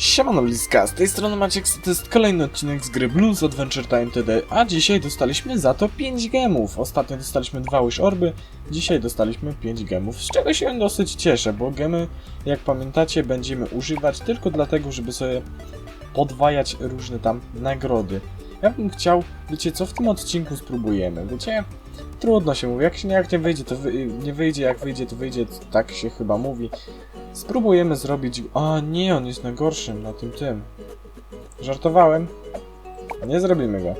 Siemano Bliska, z tej strony Maciek, to jest kolejny odcinek z gry Blues Adventure Time TD, a dzisiaj dostaliśmy za to 5 gemów. Ostatnio dostaliśmy dwa Wish Orby, dzisiaj dostaliśmy 5 gemów, z czego się dosyć cieszę, bo gemy, jak pamiętacie, będziemy używać tylko dlatego, żeby sobie podwajać różne tam nagrody. Ja bym chciał, wiecie co, w tym odcinku spróbujemy, wiecie? Trudno się mówi, jak się nie, jak nie wyjdzie, to wy, nie wyjdzie, jak wyjdzie, to wyjdzie, tak się chyba mówi. Spróbujemy zrobić... A nie, on jest na gorszym, na tym tym. Żartowałem. Nie zrobimy go.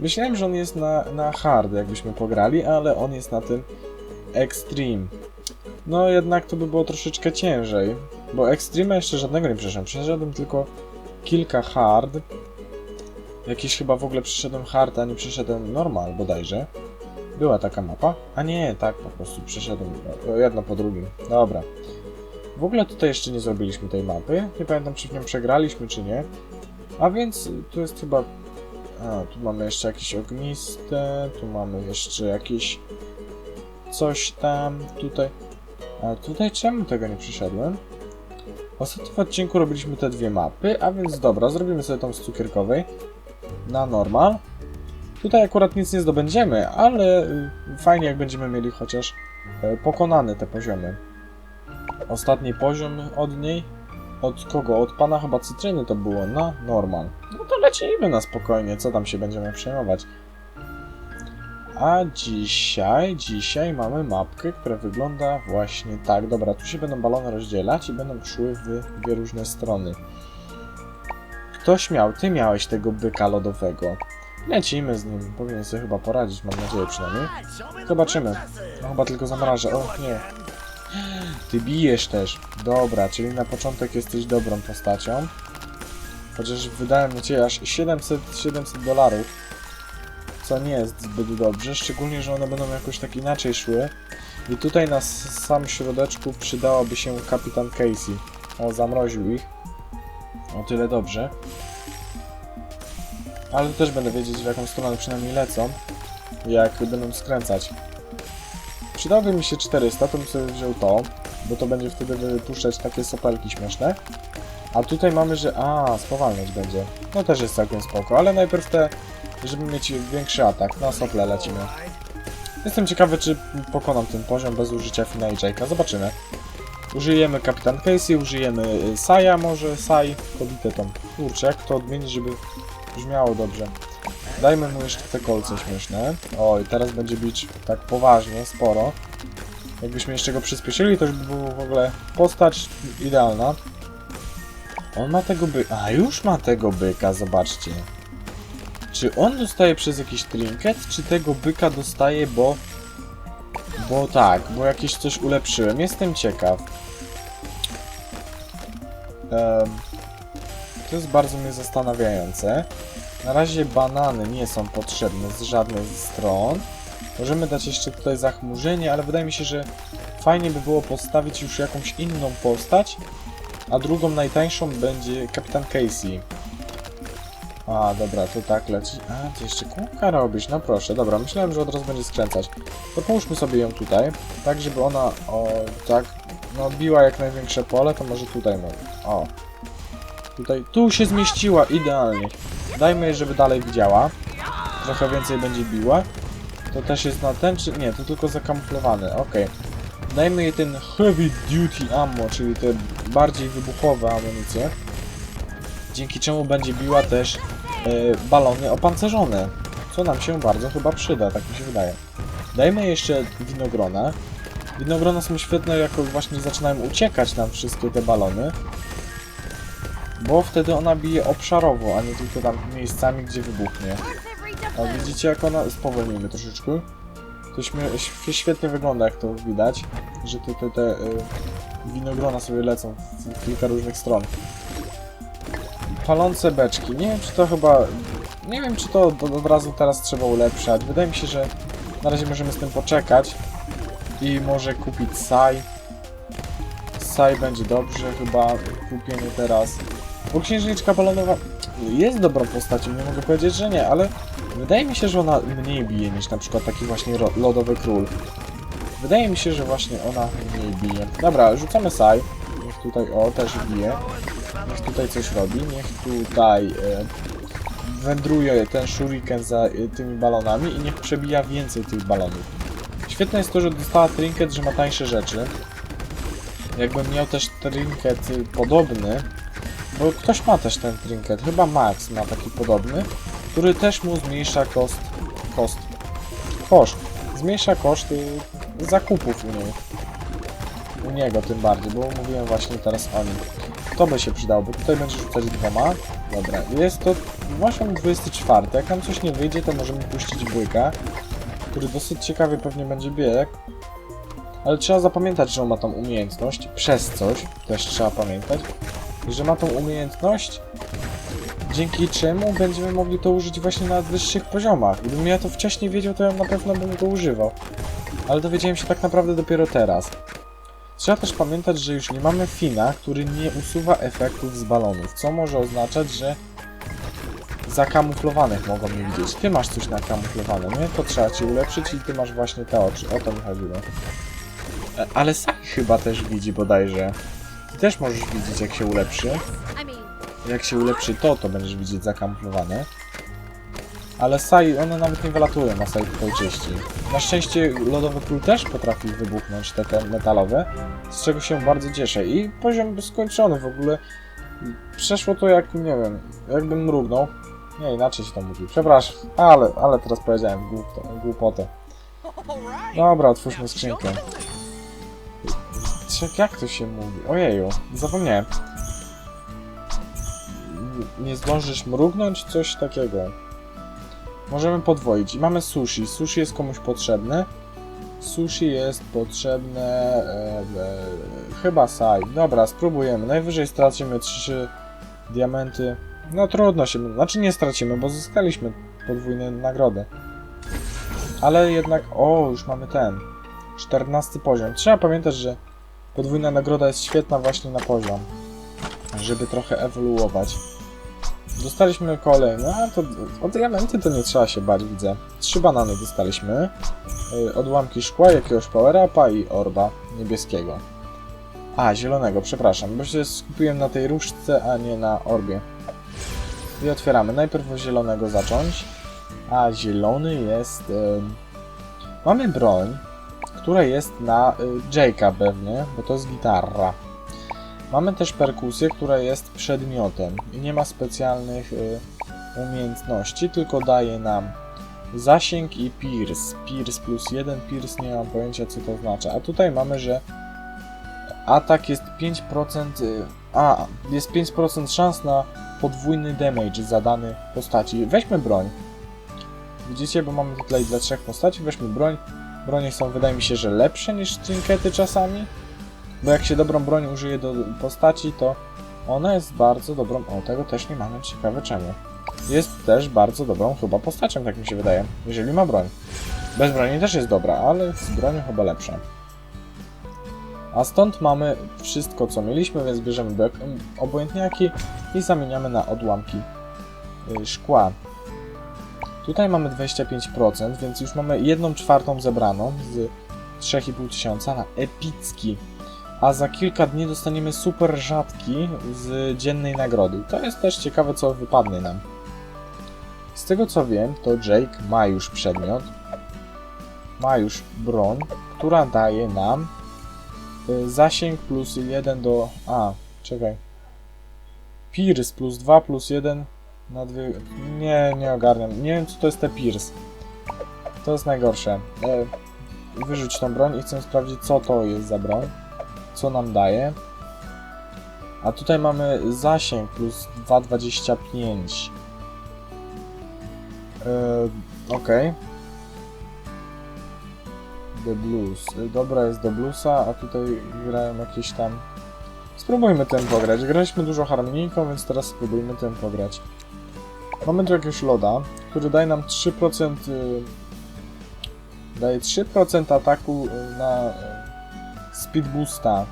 Myślałem, że on jest na, na hard, jakbyśmy pograli, ale on jest na tym extreme. No jednak to by było troszeczkę ciężej, bo extreme jeszcze żadnego nie przeszedłem. Przeszedłem tylko kilka hard. Jakiś chyba w ogóle przeszedłem hard, a nie przeszedłem normal bodajże. Była taka mapa? A nie, tak po prostu przeszedłem jedno po drugim. Dobra. W ogóle tutaj jeszcze nie zrobiliśmy tej mapy. Nie pamiętam, czy w nią przegraliśmy, czy nie. A więc y, tu jest chyba... A, tu mamy jeszcze jakieś ogniste, tu mamy jeszcze jakieś... Coś tam, tutaj... A tutaj czemu tego nie przeszedłem? Ostatnio w odcinku robiliśmy te dwie mapy, a więc dobra, zrobimy sobie tą z cukierkowej. Na normal. Tutaj akurat nic nie zdobędziemy, ale y, fajnie jak będziemy mieli chociaż y, pokonane te poziomy ostatni poziom od niej. Od kogo? Od pana chyba cytryny to było na normal. No to lecimy na spokojnie, co tam się będziemy przejmować. A dzisiaj, dzisiaj mamy mapkę, która wygląda właśnie tak. Dobra, tu się będą balony rozdzielać i będą szły w dwie różne strony. Ktoś miał, ty miałeś tego byka lodowego. Lecimy z nim, powinien sobie chyba poradzić, mam nadzieję przynajmniej. Zobaczymy. No chyba tylko zamrażę, o nie. Ty bijesz też. Dobra, czyli na początek jesteś dobrą postacią. Chociaż wydałem na ciebie aż 700, 700 dolarów. Co nie jest zbyt dobrze, szczególnie, że one będą jakoś tak inaczej szły. I tutaj na sam środeczku przydałaby się kapitan Casey. O, zamroził ich. O tyle dobrze. Ale też będę wiedzieć w jaką stronę przynajmniej lecą. Jak będą skręcać. Przydałoby mi się 400, to bym sobie wziął to, bo to będzie wtedy wypuszczać takie sopelki śmieszne. A tutaj mamy, że... A, spowalniać będzie. No też jest całkiem spoko, ale najpierw te, żeby mieć większy atak. Na sople lecimy. Jestem ciekawy, czy pokonam ten poziom bez użycia Fina i Jake'a. Zobaczymy. Użyjemy Kapitan Casey, użyjemy y, Saja może, Sai, kobietę tą. Kurczę, jak to odmienić, żeby brzmiało dobrze. Dajmy mu jeszcze te kolce śmieszne. O, i teraz będzie bić tak poważnie, sporo. Jakbyśmy jeszcze go przyspieszyli, to już by było w ogóle postać idealna. On ma tego byka. A, już ma tego byka, zobaczcie. Czy on dostaje przez jakiś trinket, czy tego byka dostaje, bo... Bo tak, bo jakieś coś ulepszyłem. Jestem ciekaw. To jest bardzo mnie zastanawiające. Na razie banany nie są potrzebne z żadnej z stron. Możemy dać jeszcze tutaj zachmurzenie, ale wydaje mi się, że fajnie by było postawić już jakąś inną postać, a drugą najtańszą będzie Kapitan Casey. A, dobra, to tak leci. A, ty jeszcze kółka robisz, no proszę. Dobra, myślałem, że od razu będzie skręcać. To połóżmy sobie ją tutaj, tak żeby ona, o, tak, no biła jak największe pole, to może tutaj może. O. Tutaj, tu się zmieściła, idealnie. Dajmy jej, żeby dalej widziała. Trochę więcej będzie biła. To też jest na ten, czy... Nie, to tylko zakamuflowane, okej. Dajmy jej ten Heavy Duty Ammo, czyli te bardziej wybuchowe amunicje. Dzięki czemu będzie biła też e, balony opancerzone. Co nam się bardzo chyba przyda, tak mi się wydaje. Dajmy jeszcze winogrona. Winogrona są świetne, jako właśnie zaczynają uciekać nam wszystkie te balony. Bo wtedy ona bije obszarowo, a nie tylko tam miejscami, gdzie wybuchnie. A widzicie jak ona... Spowolnijmy troszeczkę. To świetnie wygląda jak to widać, że te, te, y, winogrona sobie lecą w, kilka różnych stron. Palące beczki. Nie wiem czy to chyba... Nie wiem czy to od, od razu teraz trzeba ulepszać. Wydaje mi się, że na razie możemy z tym poczekać. I może kupić Sai. Sai będzie dobrze chyba kupienie teraz. Bo księżniczka balonowa jest dobrą postacią, nie mogę powiedzieć, że nie, ale wydaje mi się, że ona mniej bije niż na przykład taki właśnie lodowy król. Wydaje mi się, że właśnie ona mniej bije. Dobra, rzucamy Sai. Niech tutaj, o, też bije. niech tutaj coś robi, niech tutaj e, wędruje ten shuriken za e, tymi balonami i niech przebija więcej tych balonów. Świetne jest to, że dostała trinket, że ma tańsze rzeczy. Jakbym miał też trinket podobny, bo ktoś ma też ten trinket, chyba Max ma taki podobny, który też mu zmniejsza koszt, koszt, koszt, zmniejsza koszty zakupów u niej. U niego tym bardziej, bo mówiłem właśnie teraz o nim. To by się przydało, bo tutaj będzie rzucać dwoma. Dobra, jest to właśnie 24. Jak nam coś nie wyjdzie, to możemy puścić błyka, który dosyć ciekawy pewnie będzie bieg. Ale trzeba zapamiętać, że on ma tą umiejętność, przez coś też trzeba pamiętać, że ma tą umiejętność, dzięki czemu będziemy mogli to użyć właśnie na wyższych poziomach. Gdybym ja to wcześniej wiedział, to ja na pewno bym go używał. Ale dowiedziałem się tak naprawdę dopiero teraz. Trzeba też pamiętać, że już nie mamy Fina, który nie usuwa efektów z balonów, co może oznaczać, że zakamuflowanych mogą mnie widzieć. Ty masz coś na kamuflowane, nie? To trzeba ci ulepszyć i ty masz właśnie te oczy. O to mi chodziło. E, Ale Sai chyba też widzi bodajże. Ty też możesz widzieć jak się ulepszy. Jak się ulepszy to, to będziesz widzieć zakamuflowane. Ale Sai, one nawet nie wylatują, a Sai tutaj czyści. Na szczęście lodowy król też potrafi wybuchnąć te, te metalowe, z czego się bardzo cieszę. I poziom skończony w ogóle. Przeszło to jak, nie wiem, jakbym mrugnął. Nie, inaczej się to mówi. Przepraszam, ale, ale teraz powiedziałem głupotę. Dobra, otwórzmy skrzynkę. Czek, jak to się mówi? Ojeju, zapomniałem. Nie zdążysz mrugnąć? Coś takiego. Możemy podwoić. I mamy sushi. Sushi jest komuś potrzebne. Sushi jest potrzebne... E, e, chyba Sai. Dobra, spróbujemy. Najwyżej stracimy 3 diamenty. No trudno się... Znaczy nie stracimy, bo zyskaliśmy podwójne nagrody. Ale jednak... O, już mamy ten. 14 poziom. Trzeba pamiętać, że podwójna nagroda jest świetna właśnie na poziom. Żeby trochę ewoluować. Dostaliśmy kolejne, a to o diamenty to nie trzeba się bać, widzę. Trzy banany dostaliśmy. Yy, odłamki szkła, jakiegoś power-upa i orba niebieskiego. A, zielonego, przepraszam, bo się skupiłem na tej różdżce, a nie na orbie. I otwieramy. Najpierw od zielonego zacząć. A zielony jest... Yy... Mamy broń, która jest na y, Jake'a pewnie, bo to jest gitarra. Mamy też perkusję, która jest przedmiotem i nie ma specjalnych y, umiejętności, tylko daje nam zasięg i pierce. Pierce plus jeden, pierce nie mam pojęcia co to oznacza. A tutaj mamy, że atak jest 5%, y, a jest 5% szans na podwójny damage zadany postaci. Weźmy broń. Widzicie, bo mamy tutaj dla trzech postaci, weźmy broń. Bronie są, wydaje mi się, że lepsze niż trinkety czasami. Bo jak się dobrą broń użyje do postaci, to ona jest bardzo dobrą. O, tego też nie mamy, ciekawe czemu. Jest też bardzo dobrą chyba postacią, tak mi się wydaje, jeżeli ma broń. Bez broni też jest dobra, ale z bronią chyba lepsza. A stąd mamy wszystko, co mieliśmy, więc bierzemy obojętniaki i zamieniamy na odłamki y, szkła. Tutaj mamy 25%, więc już mamy 1 czwartą zebraną z 3,5 tysiąca na epicki. A za kilka dni dostaniemy super rzadki z dziennej nagrody. To jest też ciekawe, co wypadnie nam. Z tego co wiem, to Jake ma już przedmiot, ma już broń, która daje nam y, zasięg plus 1 do... A, czekaj. Pierce plus 2 plus 1 na dwie... Nie, nie ogarniam. Nie wiem, co to jest te Pierce. To jest najgorsze. E, wyrzuć tą broń i chcę sprawdzić, co to jest za broń. Co nam daje. A tutaj mamy zasięg plus 2,25. E, Okej. The Blues. E, Dobra jest do Bluesa, a tutaj grają jakieś tam... Spróbujmy tym pograć. Graliśmy dużo harmonijką, więc teraz spróbujmy tym pograć. Mamy tu jakiegoś loda, który daje nam 3% y, daje 3% ataku y, na y, speed boosta.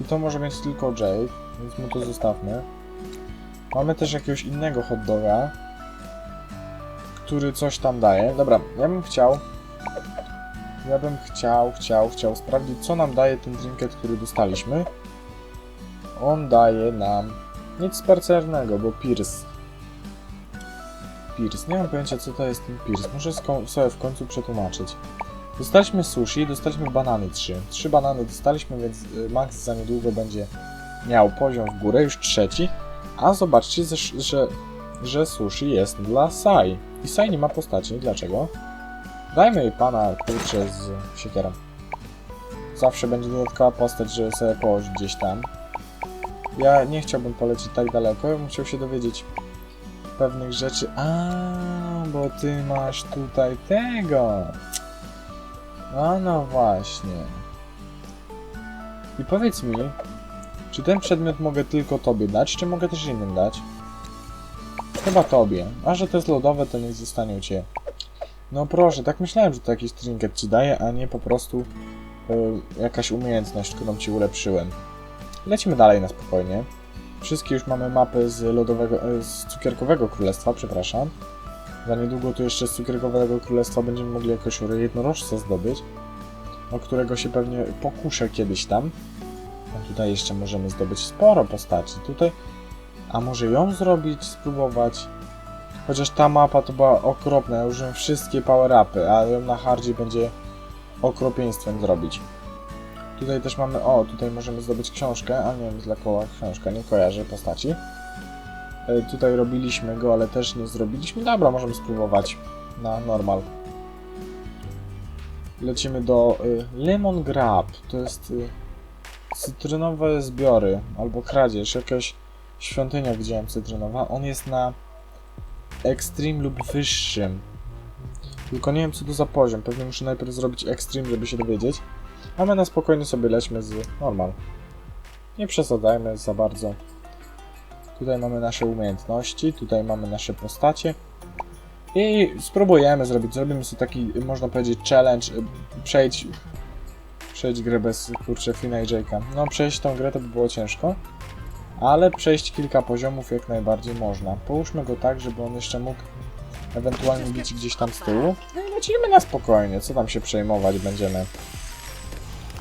I to może mieć tylko Jake, więc mu to zostawmy. Mamy też jakiegoś innego hot doga, który coś tam daje. Dobra, ja bym chciał ja bym chciał, chciał, chciał sprawdzić, co nam daje ten trinket, który dostaliśmy. On daje nam Nic sparcernego, bo Pierce. Pierce. Nie mam pojęcia, co to jest ten Pierce. Muszę sobie w końcu przetłumaczyć. Dostaliśmy sushi, dostaliśmy banany 3. Trzy banany dostaliśmy, więc y, Max za niedługo będzie miał poziom w górę, już trzeci. A zobaczcie, że, że, że sushi jest dla Sai. I Sai nie ma postaci. Dlaczego? Dajmy jej pana, kurczę, z siekierą. Zawsze będzie dodatkowa postać, żeby sobie położyć gdzieś tam. Ja nie chciałbym polecieć tak daleko, ja bym chciał się dowiedzieć pewnych rzeczy. A, bo ty masz tutaj tego. A no właśnie. I powiedz mi, czy ten przedmiot mogę tylko tobie dać, czy mogę też innym dać? Chyba tobie. A że to jest lodowe, to niech zostanie u ciebie. No proszę, tak myślałem, że to jakiś trinket ci daje, a nie po prostu e, jakaś umiejętność, którą ci ulepszyłem. Lecimy dalej na spokojnie. Wszystkie już mamy mapy z lodowego, e, z cukierkowego królestwa, przepraszam. Za niedługo tu jeszcze z cukierkowego królestwa będziemy mogli jakoś jednorożca zdobyć, o którego się pewnie pokuszę kiedyś tam. A tutaj jeszcze możemy zdobyć sporo postaci. Tutaj, a może ją zrobić, spróbować? Chociaż ta mapa to była okropna, ja użyłem wszystkie power-upy, a ją na hardzie będzie okropieństwem zrobić. Tutaj też mamy, o, tutaj możemy zdobyć książkę, a nie wiem, dla koła książka, nie kojarzę postaci. E, Tutaj robiliśmy go, ale też nie zrobiliśmy. Dobra, możemy spróbować na normal. Lecimy do y, Lemon Grab. To jest y, cytrynowe zbiory albo kradzież. Jakaś świątynia widziałem cytrynowa. On jest na Extreme lub wyższym. Tylko nie wiem co to za poziom. Pewnie muszę najpierw zrobić Extreme, żeby się dowiedzieć. A my na spokojnie sobie lećmy z normal. Nie przesadzajmy za bardzo. Tutaj mamy nasze umiejętności, tutaj mamy nasze postacie. I spróbujemy zrobić, zrobimy sobie taki, można powiedzieć, challenge. Przejdź, przejdź grę bez, kurczę, Fina i Jake'a. No, przejść tą grę to by było ciężko. Ale przejść kilka poziomów jak najbardziej można. Połóżmy go tak, żeby on jeszcze mógł ewentualnie bić gdzieś tam z tyłu. No i lecimy na spokojnie, co tam się przejmować będziemy.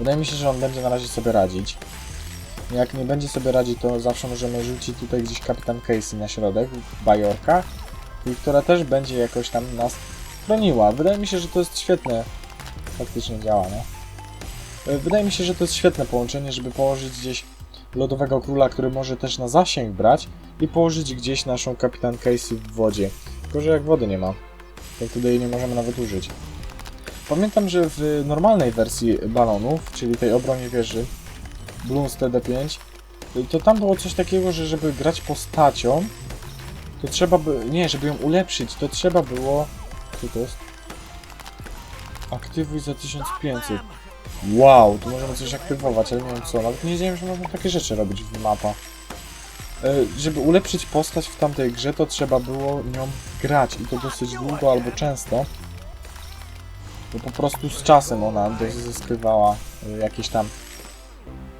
Wydaje mi się, że on będzie na razie sobie radzić. Jak nie będzie sobie radzić, to zawsze możemy rzucić tutaj gdzieś kapitan Casey na środek, w bajorkach, i która też będzie jakoś tam nas chroniła. Wydaje mi się, że to jest świetne. Faktycznie działa, no. E, Wydaje mi się, że to jest świetne połączenie, żeby położyć gdzieś lodowego króla, który może też na zasięg brać i położyć gdzieś naszą kapitan Casey w wodzie. Tylko, że jak wody nie ma, wtedy jej nie możemy nawet użyć. Pamiętam, że w normalnej wersji balonów, czyli tej obronie wieży, Bloons TD5, to tam było coś takiego, że żeby grać postacią, to trzeba by... Nie, żeby ją ulepszyć, to trzeba było... Co to jest? Aktywuj za 1500. Wow, tu możemy coś aktywować, ale nie wiem co. Nawet nie wiedziałem, że można takie rzeczy robić w mapa. E, Żeby ulepszyć postać w tamtej grze, to trzeba było nią grać i to dosyć długo albo często. Bo po prostu z czasem ona zyskiwała e, jakieś tam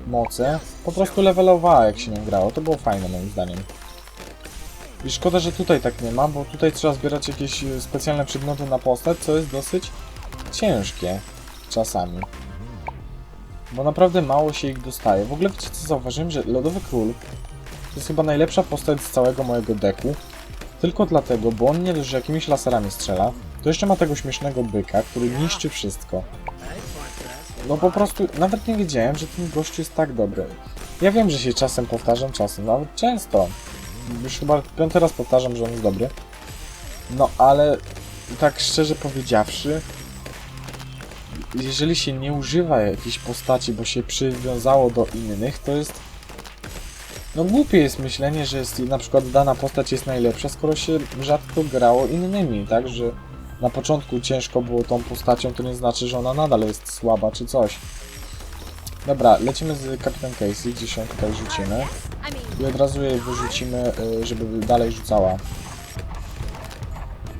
moce. Po prostu levelowała jak się nią grało. To było fajne moim zdaniem. I szkoda, że tutaj tak nie ma, bo tutaj trzeba zbierać jakieś e, specjalne przedmioty na postać, co jest dosyć ciężkie czasami. Bo naprawdę mało się ich dostaje. W ogóle wiecie co zauważyłem, że Lodowy Król to jest chyba najlepsza postać z całego mojego deku. Tylko dlatego, bo on nie dość, że jakimiś laserami strzela, to jeszcze ma tego śmiesznego byka, który niszczy wszystko. No po prostu, nawet nie wiedziałem, że ten gościu jest tak dobry. Ja wiem, że się czasem powtarzam, czasem, nawet często. Już chyba piąty raz powtarzam, że on jest dobry. No ale, tak szczerze powiedziawszy, jeżeli się nie używa jakiejś postaci, bo się przywiązało do innych, to jest... No głupie jest myślenie, że jest, na przykład dana postać jest najlepsza, skoro się rzadko grało innymi, tak? Że na początku ciężko było tą postacią, to nie znaczy, że ona nadal jest słaba czy coś. Dobra, lecimy z Kapitan Casey, gdzieś ją tutaj rzucimy. I od razu jej wyrzucimy, y, żeby dalej rzucała.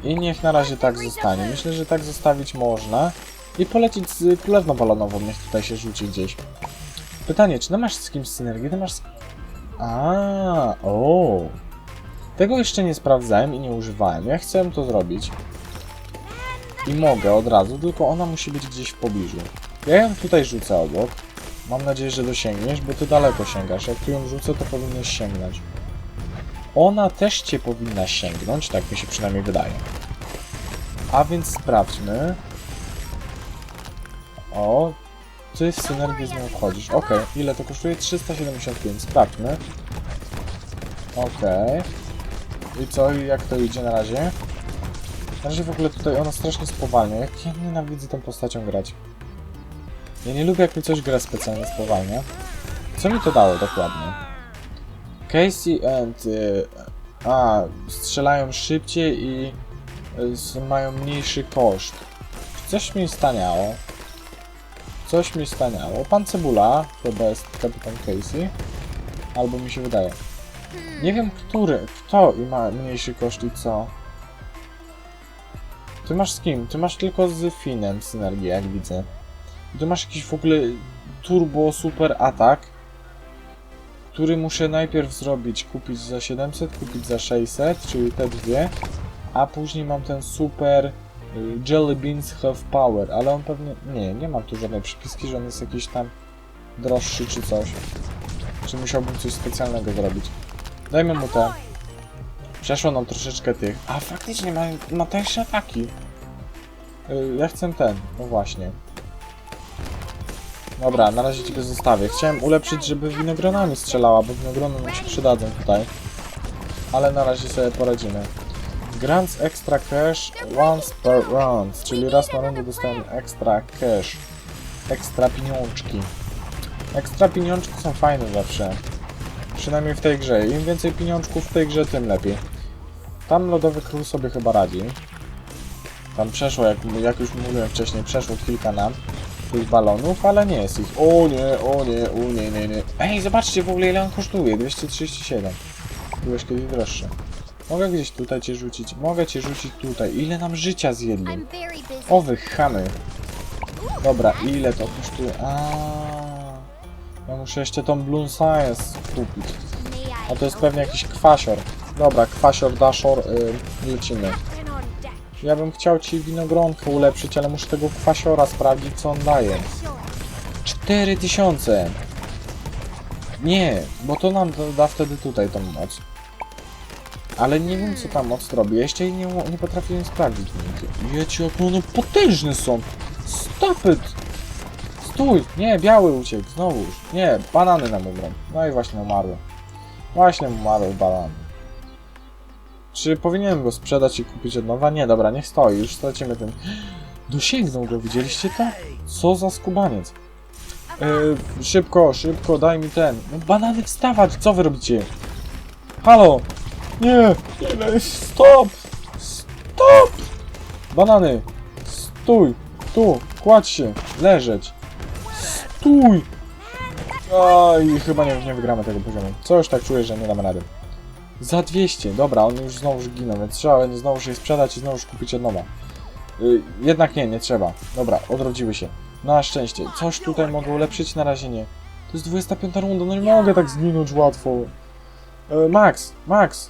I niech na razie tak zostanie. Myślę, że tak zostawić można. I polecić z królewną balonową, niech tutaj się rzuci gdzieś. Pytanie, czy ty masz z kimś synergię? Ty masz... A, o. Tego jeszcze nie sprawdzałem i nie używałem. Ja chcę to zrobić. I mogę od razu, tylko ona musi być gdzieś w pobliżu. Ja ją tutaj rzucę obok. Mam nadzieję, że dosięgniesz, bo ty daleko sięgasz. Jak tu ją rzucę, to powinieneś sięgnąć. ona też cię powinna sięgnąć, tak mi się przynajmniej wydaje. A więc sprawdźmy. O, ty w synergię z nią wchodzisz. Okej, ile to kosztuje? 375, sprawdźmy. Okej. I co, jak to idzie na razie? Na razie w ogóle tutaj ona strasznie spowalnia. Jak ja nienawidzę tą postacią grać. Ja nie lubię jak mi coś gra specjalnie spowalnia. Co mi to dało dokładnie? Casey and... Y, a, strzelają szybciej i y, mają mniejszy koszt. Coś mi staniało. Coś mi staniało. Pan Cebula, chyba jest kapitan Casey. Albo mi się wydaje. Nie wiem, który, kto i ma mniejszy koszt i co. Ty masz z kim? Ty masz tylko z Finem synergię, jak widzę. Tu masz jakiś w ogóle turbo super atak, który muszę najpierw zrobić, kupić za 700, kupić za 600, czyli te dwie, a później mam ten super y, Jelly Beans Have Power, ale on pewnie, nie, nie mam tu żadnej przypiski, że on jest jakiś tam droższy czy coś. Czy musiałbym coś specjalnego zrobić. Dajmy mu te. Przeszło nam troszeczkę tych. A faktycznie ma, ma tańsze ataki. Y, Ja chcę ten, no właśnie. Dobra, na razie ciebie zostawię. Chciałem ulepszyć, żeby winogronami strzelała, bo winogrony nam się przydadzą tutaj. Ale na razie sobie poradzimy. Grants extra cash once per round, czyli raz na rundę dostałem extra cash. Ekstra pieniążki. Ekstra pieniążki są fajne zawsze. Przynajmniej w tej grze. Im więcej pieniążków w tej grze, tym lepiej. Tam Lodowy Król sobie chyba radzi. Tam przeszło, jak, jak już mówiłem wcześniej, przeszło kilka nam tych balonów, ale nie jest ich. O nie, o nie, o nie, nie, nie. Ej, zobaczcie w ogóle ile on kosztuje. 237. Byłeś kiedyś droższy. Mogę gdzieś tutaj cię rzucić. Mogę cię rzucić tutaj. Ile nam życia zjedli? O wy chamy. Dobra, ile to kosztuje? A, Ja muszę jeszcze tą Bloom Science kupić. A to jest pewnie jakiś kwasior. Dobra, kwasior, dashor, y, lecimy. Ja bym chciał ci winogronkę ulepszyć, ale muszę tego kwasiora sprawdzić, co on daje. Sure. 4000! Nie, bo to nam da, wtedy tutaj tą moc. Ale nie wiem, co ta moc robi. Ja jeszcze jej nie, nie potrafię jej sprawdzić. Wiecie, jak one potężne są! Stop it! Stój! Nie, biały uciekł, znowu. Nie, banany nam umrą. No i właśnie umarły. Właśnie umarły banany. Czy powinienem go sprzedać i kupić od nowa? Nie, dobra, niech stoi, już stracimy ten... Dosięgnął go, widzieliście to? Co za skubaniec. E, szybko, szybko, daj mi ten. No banany wstawać, co wy robicie? Halo! Nie! Stop! Stop! Banany! Stój! Tu! Kładź się! Leżeć! Stój! Aj, chyba nie, nie wygramy tego poziomu. Co już tak czuję, że nie damy rady. Za 200, dobra, on już znowu ginął, więc trzeba znowu się sprzedać i znowu kupić od nowa. Y, jednak nie, nie trzeba. Dobra, odrodziły się. Na szczęście. Coś tutaj mogę ulepszyć, na razie nie. To jest 25 runda, no nie mogę tak zginąć łatwo. E, Max, Max!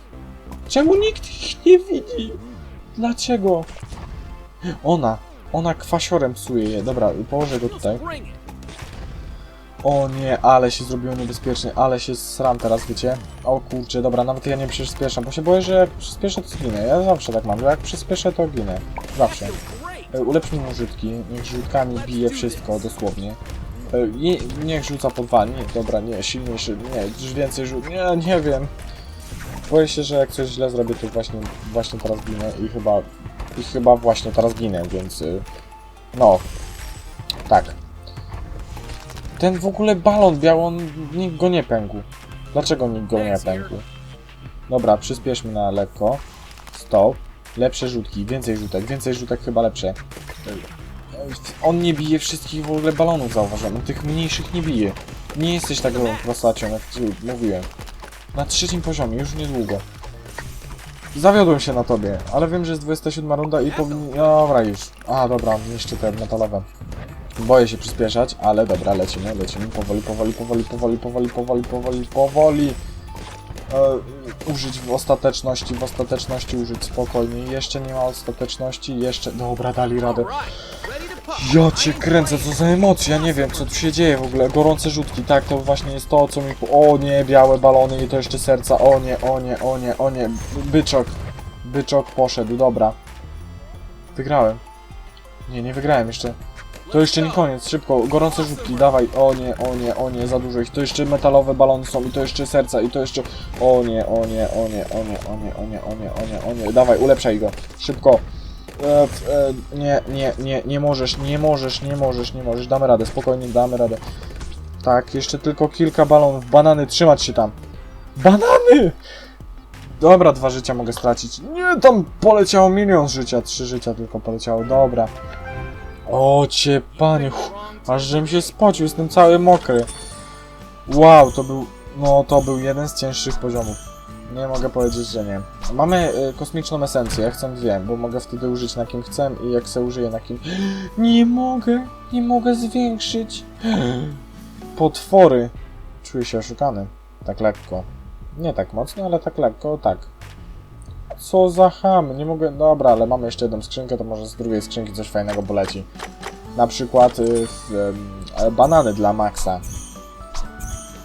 Czemu nikt ich nie widzi? Dlaczego? Ona, ona kwasiorem psuje je. Dobra, położę go tutaj. O nie, ale się zrobiło niebezpiecznie, ale się sram teraz, wiecie? O kurczę, dobra, nawet ja nie przyspieszam, bo się boję, że jak przyspieszę to zginę. Ja zawsze tak mam, że jak przyspieszę to ginę. Zawsze. E, Ulepszmy mu rzutki, niech rzutkami bije wszystko, dosłownie. E, Nie, niech rzuca po dwa, nie, dobra, nie, silniejszy, nie, więcej rzut, nie, nie wiem. Boję się, że jak coś źle zrobię, to właśnie, właśnie teraz ginę i chyba, i chyba właśnie teraz ginę, więc y, no, tak. Ten w ogóle balon biały, on, nikt go nie pękł. Dlaczego nikt go nie pękł? Dobra, przyspieszmy na lekko. Stop. Lepsze rzutki, więcej rzutek, więcej rzutek chyba lepsze. On nie bije wszystkich w ogóle balonów, zauważyłem. On tych mniejszych nie bije. Nie jesteś taką postacią, jak mówiłem. Na trzecim poziomie, już niedługo. Zawiodłem się na tobie, ale wiem, że jest 27 runda i powinien... Dobra, już. A, dobra, jeszcze te metalowe. Boję się przyspieszać, ale dobra, lecimy, lecimy. Powoli, powoli, powoli, powoli, powoli, powoli, powoli, powoli. E, użyć w ostateczności, w ostateczności użyć spokojnie. Jeszcze nie ma ostateczności, jeszcze... Dobra, dali radę. Ja cię kręcę, co za emocje, ja nie wiem co tu się dzieje w ogóle. Gorące rzutki, tak, to właśnie jest to, co mi... O nie, białe balony i to jeszcze serca, o nie, o nie, o nie, o nie. Byczok, byczok poszedł, dobra. Wygrałem. Nie, nie wygrałem jeszcze. To jeszcze nie koniec, szybko, gorące rzutki, dawaj, o nie, o nie, o nie, za dużo ich, to jeszcze metalowe balony są i to jeszcze serca i to jeszcze, o nie, o nie, o nie, o nie, o nie, o nie, o nie, o nie, o nie, dawaj, ulepszaj go, szybko. E, e, nie, nie, nie, nie możesz, nie możesz, nie możesz, nie możesz, damy radę, spokojnie, damy radę. Tak, jeszcze tylko kilka balonów, banany, trzymać się tam. Banany! Dobra, dwa życia mogę stracić. Nie, tam poleciało milion życia, trzy życia tylko poleciało, dobra. O cię panie, aż żem się spocił, jestem cały mokry. Wow, to był, no to był jeden z cięższych poziomów. Nie mogę powiedzieć, że nie. Mamy y, kosmiczną esencję, chcę dwie, bo mogę wtedy użyć na kim chcę i jak se użyję na kim... Nie mogę, nie mogę zwiększyć. Potwory. Czuję się oszukany. Tak lekko. Nie tak mocno, ale tak lekko, tak. Co za ham, nie mogę... Dobra, ale mamy jeszcze jedną skrzynkę, to może z drugiej skrzynki coś fajnego poleci. Na przykład y, e, banany dla Maxa.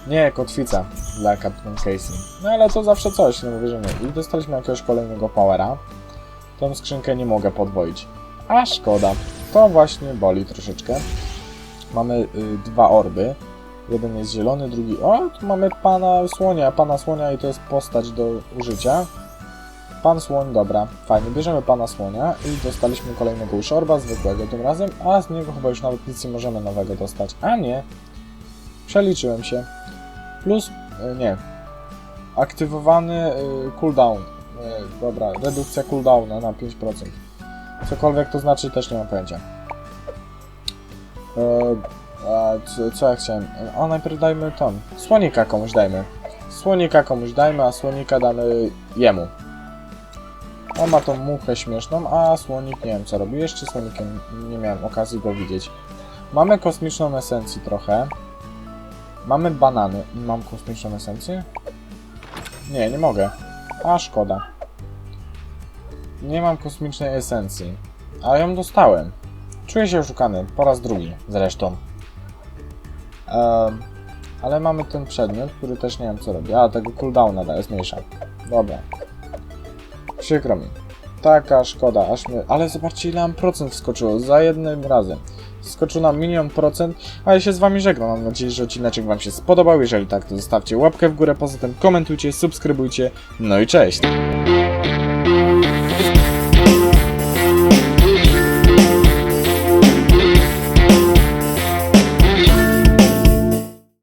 Nie, kotwica dla Captain Casey. No ale to zawsze coś, nie mówię, że nie. I dostaliśmy jakiegoś kolejnego powera. Tą skrzynkę nie mogę podwoić. A szkoda. To właśnie boli troszeczkę. Mamy y, dwa orby. Jeden jest zielony, drugi... O, tu mamy pana słonia. Pana słonia i to jest postać do użycia. Pan słoń, dobra, fajnie. Bierzemy pana słonia i dostaliśmy kolejnego już orba, zwykłego tym razem, a z niego chyba już nawet nic nie możemy nowego dostać. A nie. Przeliczyłem się. Plus, e, nie. Aktywowany e, cooldown. E, dobra, redukcja cooldowna na 5%. Cokolwiek to znaczy, też nie mam pojęcia. Co ja chciałem? A najpierw dajmy tam. Słonika komuś dajmy. Słonika komuś dajmy, a słonika damy jemu. On ma tą muchę śmieszną, a słonik nie wiem co robi. Jeszcze słonikiem nie miałem okazji go widzieć. Mamy kosmiczną esencję trochę. Mamy banany. Mam kosmiczną esencję? Nie, nie mogę. A szkoda. Nie mam kosmicznej esencji. A ją dostałem. Czuję się oszukany. Po raz drugi zresztą. Ehm, ale mamy ten przedmiot, który też nie wiem co robi. A, tego cooldowna daje, zmniejsza. Dobra. Przykro mi. Taka szkoda, aż my... Ale zobaczcie ile nam procent wskoczyło za jednym razem. Skoczył nam milion procent, a ja się z wami żegnam. Mam nadzieję, że odcineczek wam się spodobał. Jeżeli tak, to zostawcie łapkę w górę, poza tym komentujcie, subskrybujcie. No i cześć!